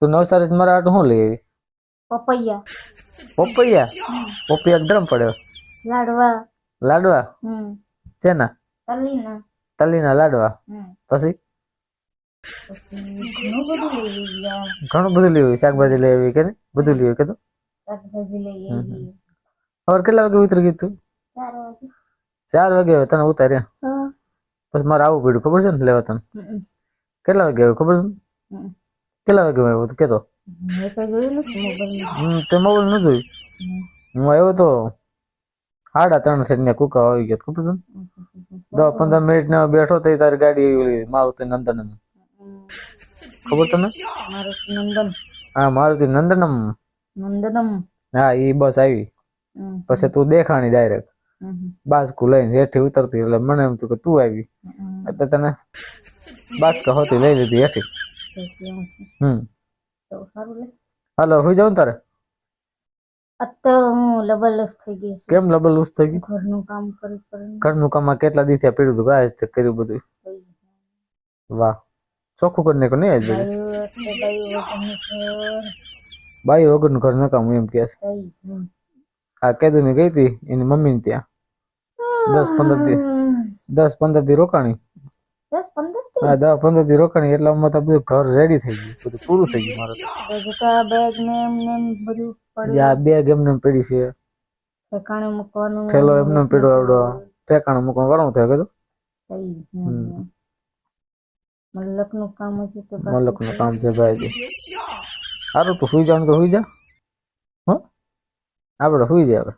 તું નવસારી મારા હાટુ શું લઈ આવી? પપૈયા. પપૈયા? પપૈયા ગરમ પડ્યો. લાડવા. લાડવા? શેના? તલીના તલીના લાડવા? પછી? ઘણું બધું લેવું શાકભાજી લઈ આવી કે? બધું લેવું શાકભાજી લઈ હવે કેટલા વાગે ઉતરી ગયું તું? ચાર વાગે. તને ઉતાર્યા? પછી મારે આવું પડ્યું ખબર છે ને લેવા તને? કેટલા વાગે આવ્યું ખબર છે ને? કેટલા વાગે આવ્યો તો કેતો મેં કઈ જોયું નથી મોબાઈલમાં તે મોબાઈલ ન જોયું? હું આવ્યો તો સાડા ત્રણ સેટ ને કુકા આવી ગયો ખબર છે? દસ પંદર મિનિટ ને બેઠો તો તારી ગાડી આવી મારુતિ નંદનમ. ખબર તને મારું નંદન હા મારુતિ નંદનમ. નંદનમ. હા એ બસ આવી. પછી તું દેખાણી ડાયરેક્ટ બાસ્કુ લઈને હેઠી ઉતરતી એટલે મને એમ થયું કે તું આવી. એટલે તને બાસકા હોતી લઈ લીધી હેઠી. તો? હમ. તો સારું લે. હાલો હુઈ જાઉં તારે? અત્યારે હું લબલસ થઈ ગઈ છું. કેમ લબલ થઈ ગઈ? ઘરનું કામ કરું કરીને ઘરનું કામમાં કેટલા દી થયા પીડ્યું હતું? ગાય તે કર્યું બધું. વાહ. ચોખ્ખું કરીને નાખ્યું નહીં બાયું વગરનું ઘર બાઈ કામ એમ કે છે. આ કેદુની ગઈ હતી? એની મમ્મી ત્યાં? દસ પંદર દી દસ પંદર દી રોકાણી? દસ પંદર હા દસ પંદર દી રોકાણી એટલે તો બધું ઘર રેડી થઈ ગયું. બધું પૂરું થઈ ગયું મારે. બેગ ને એમ ને એમ બધું જે આ બેગ એમને એમ પડી છે. ઠેકાણે મૂકવાનું. થેલો એમને એમ પડ્યો આવડો. ઠેકાણે મૂકવાનું. વાળું થયું કીધું ગયું. કામ હજી તો મલકનું કામ છે ભાઈજી. સારું તો સુઈ જવાનું તો સુઈ જા. હો? આપણે સુઈ જાય હવે.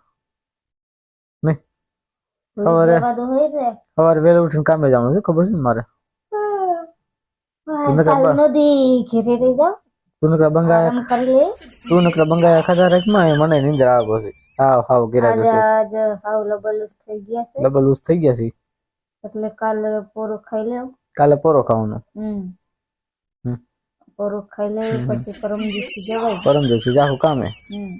કોઈ સવારે જવા દો હોય રે સવારે વહેલું ઉઠીને કામે જવાનું છે ખબર છે ને મારે તમને કાલ ખબર- નદી ઘેરે રહી જાવ તું નકરા બંગાયા આરામ કરી લે તું નકરા બંગાયા ખાધા રાખમાં એ મને નીંદર આવે પછી હાવ હાવ ગિરા આજ જશે આજ હાવ લબલુસ થઈ ગયા છે ડબલ ઉસ થઈ ગયા છે એટલે કાલ પોરો ખાઈ લેવ કાલે પોરો ખાવાનો હમ। હમ. પોરો ખાઈ લે પછી પરમ દિવસે જવાય. પરમ દિવસે જાહુ કામે? હમ.